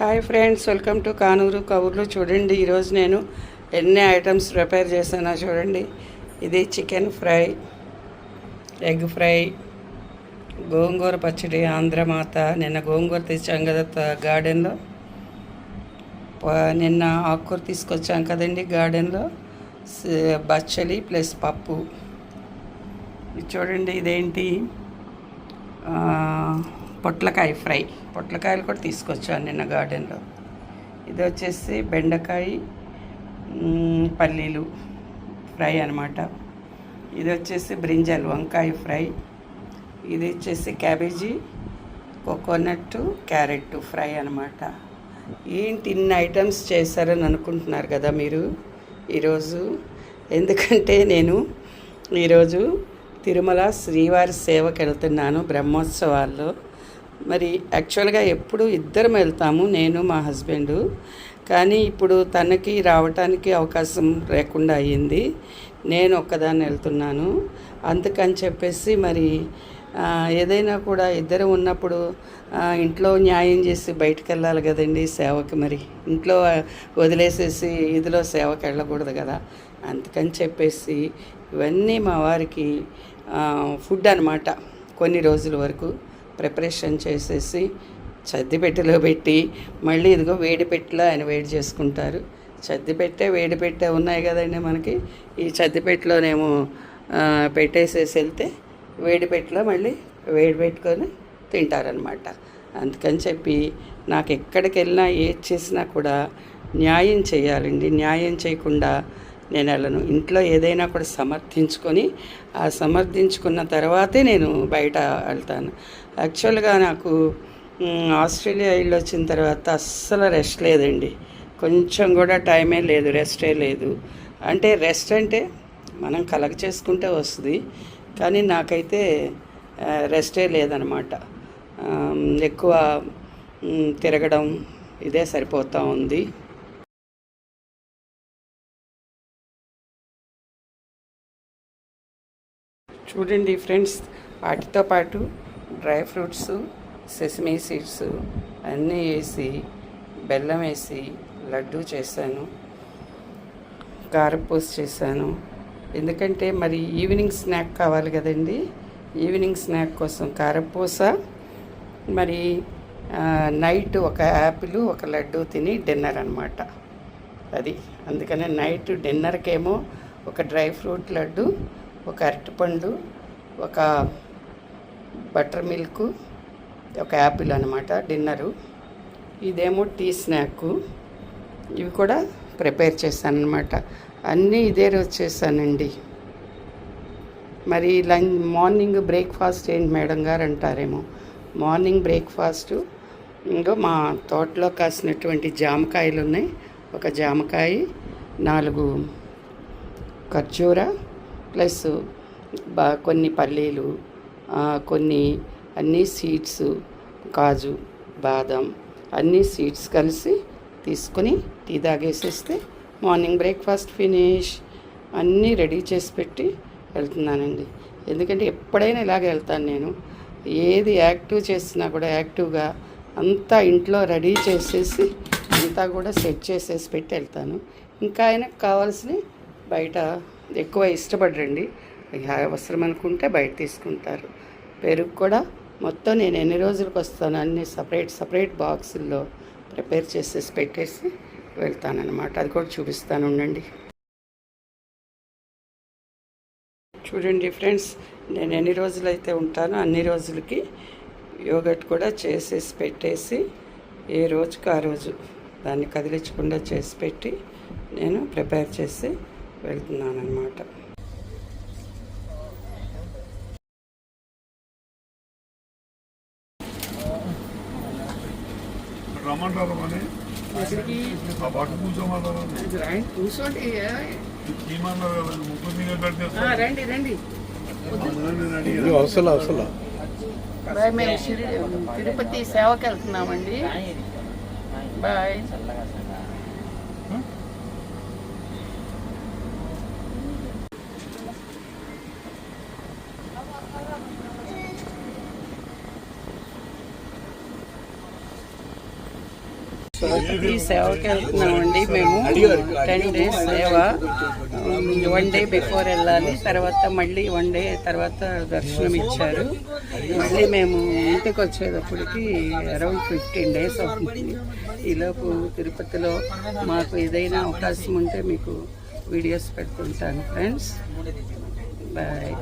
Hi friends welcome to Kanuru Kaburlu. చూడండి ఈరోజు నేను ఎన్ని ఐటమ్స్ ప్రిపేర్ చేశానో చూడండి. ఇది చికెన్ ఫ్రై ఎగ్ ఫ్రై గోంగూర పచ్చడి ఆంధ్రమాత నిన్న గోంగూర తెచ్చాం కదా గార్డెన్లో. నిన్న ఆకుకూర తీసుకొచ్చాం కదండి గార్డెన్లో. బచ్చలి ప్లస్ పప్పు. ఇది చూడండి ఇదేంటి? పొట్లకాయ ఫ్రై. పొట్లకాయలు కూడా తీసుకొచ్చాను నిన్న గార్డెన్లో. ఇది వచ్చేసి బెండకాయ పల్లీలు ఫ్రై అనమాట ఇది వచ్చేసి బ్రింజల్ వంకాయ ఫ్రై. ఇది వచ్చేసి క్యాబేజీ కోకోనట్ క్యారెట్ ఫ్రై అనమాట ఏంటి ఇన్ని ఐటమ్స్ చేశారని అనుకుంటున్నారు కదా మీరు ఈరోజు? ఎందుకంటే నేను ఈరోజు తిరుమల శ్రీవారి సేవకు వెళ్తున్నాను బ్రహ్మోత్సవాల్లో. మరి యాక్చువల్గా ఎప్పుడు ఇద్దరం వెళ్తాము నేను మా హస్బెండు. కానీ ఇప్పుడు తనకి రావటానికి అవకాశం లేకుండా అయ్యింది. నేను ఒక్కదాన్ని వెళ్తున్నాను. అందుకని చెప్పేసి మరి ఏదైనా కూడా ఇద్దరు ఉన్నప్పుడు ఇంట్లో న్యాయం చేసి బయటకు వెళ్ళాలి కదండి సేవకి మరి. ఇంట్లో వదిలేసేసి ఇదిలో సేవకి వెళ్ళకూడదు కదా. అందుకని చెప్పేసి ఇవన్నీ మా వారికి ఫుడ్ అనమాట కొన్ని రోజుల వరకు. ప్రిపరేషన్ చేసేసి చద్దిపెట్టెలో పెట్టి మళ్ళీ ఇదిగో వేడి పెట్టెలో ఆయన వేడి చేసుకుంటారు. చద్దిపెట్టే వేడి పెట్టే ఉన్నాయి కదండి మనకి. ఈ చద్దిపెట్టెలోనేమో పెట్టేసేసి వెళ్తే వేడి పెట్టెలో మళ్ళీ వేడి పెట్టుకొని తింటారనమాట అందుకని చెప్పి నాకు ఎక్కడికి వెళ్ళినా ఏది చేసినా కూడా న్యాయం చేయాలండి. న్యాయం చేయకుండా నేను వెళ్ళను. ఇంట్లో ఏదైనా కూడా సమర్థించుకొని ఆ సమర్థించుకున్న తర్వాతే నేను బయట వెళ్తాను. యాక్చువల్గా నాకు ఆస్ట్రేలియా వెళ్ళి వచ్చిన తర్వాత అస్సలు రెస్ట్ లేదండి. కొంచెం కూడా టైమే లేదు రెస్టే లేదు. అంటే రెస్ట్ అంటే మనం కలగ చేసుకుంటే వస్తుంది కానీ నాకైతే రెస్టే లేదనమాట. ఎక్కువ తిరగడం ఇదే సరిపోతూ ఉంది. చూడండి ఫ్రెండ్స్ వాటితో పాటు డ్రై ఫ్రూట్స్ సెసమీ సీడ్స్ అన్నీ వేసి బెల్లం వేసి లడ్డు చేశాను కారపూస చేశాను. ఎందుకంటే మరి ఈవినింగ్ స్నాక్ కావాలి కదండి. ఈవినింగ్ స్నాక్ కోసం కారపూస మరి నైట్ ఒక యాపిల్ ఒక లడ్డు తిని డిన్నర్ అనమాట అది అందుకనే నైట్ డిన్నర్కేమో ఒక డ్రై ఫ్రూట్ లడ్డు ఒక అరటిపండు ఒక బటర్ మిల్క్ ఒక యాపిల్ అనమాట డిన్నరు. ఇదేమో టీ స్నాక్. ఇవి కూడా ప్రిపేర్ చేశాను అనమాట అన్నీ ఇదే రోజు చేశానండి. మరి లంచ్ మార్నింగ్ బ్రేక్ఫాస్ట్ ఏంటి మేడం గారు అంటారేమో. మార్నింగ్ బ్రేక్ఫాస్ట్ ఇంకో మా తోటలో కాసినటువంటి జామకాయలు ఉన్నాయి ఒక జామకాయ నాలుగు ఖర్జూర ప్లస్ బా కొన్ని పల్లీలు కొన్ని అన్ని సీడ్స్ కాజు బాదం అన్ని సీడ్స్ కలిసి తీసుకొని టీ తాగేసేస్తే మార్నింగ్ బ్రేక్ఫాస్ట్ ఫినిష్ అన్నీ రెడీ చేసి పెట్టి వెళ్తున్నానండి. ఎందుకంటే ఎప్పుడైనా ఇలాగే వెళ్తాను నేను. ఏది యాక్టివ్ చేసినా కూడా యాక్టివ్గా అంతా ఇంట్లో రెడీ చేసేసి అంతా కూడా సెట్ చేసేసి పెట్టి వెళ్తాను. ఇంకా ఆయనకు కావాల్సినవి బయట ఎక్కువ ఇష్టపడరండి. అవసరం అనుకుంటే బయట తీసుకుంటారు. పెరుగు కూడా మొత్తం నేను ఎన్ని రోజులకు వస్తాను అన్ని సపరేట్ సపరేట్ బాక్సుల్లో ప్రిపేర్ చేసేసి పెట్టేసి వెళ్తానన్నమాట. అది కూడా చూపిస్తాను ఉండండి. చూడండి ఫ్రెండ్స్ నేను ఎన్ని రోజులైతే ఉంటానో అన్ని రోజులకి యోగట్ కూడా చేసేసి పెట్టేసి ఏ రోజుకు ఆ రోజు దాన్ని కదిలించకుండా చేసి పెట్టి నేను ప్రిపేర్ చేసి వెళ్తున్నాను అనమాట రమ్మంటారు కూర్చోండి. పెట్టేస్తారు రండి రండి అవసరం అవసరం. బాయ్ మేము తిరుపతి సేవకి వెళ్తున్నామండి బాయ్. ఈ సేవకి వెళ్తున్నామండి మేము. టెన్ డేస్ సేవ. వన్ డే బిఫోర్ వెళ్ళాలి తర్వాత మళ్ళీ వన్ డే తర్వాత దర్శనం ఇచ్చారు. మళ్ళీ మేము ఇంటికి వచ్చేటప్పటికి అరౌండ్ ఫిఫ్టీన్ డేస్ అవుతుంది. ఈలోపు తిరుపతిలో మాకు ఏదైనా అవకాశం ఉంటే మీకు వీడియోస్ పెడుతుంటాను ఫ్రెండ్స్. బాయ్.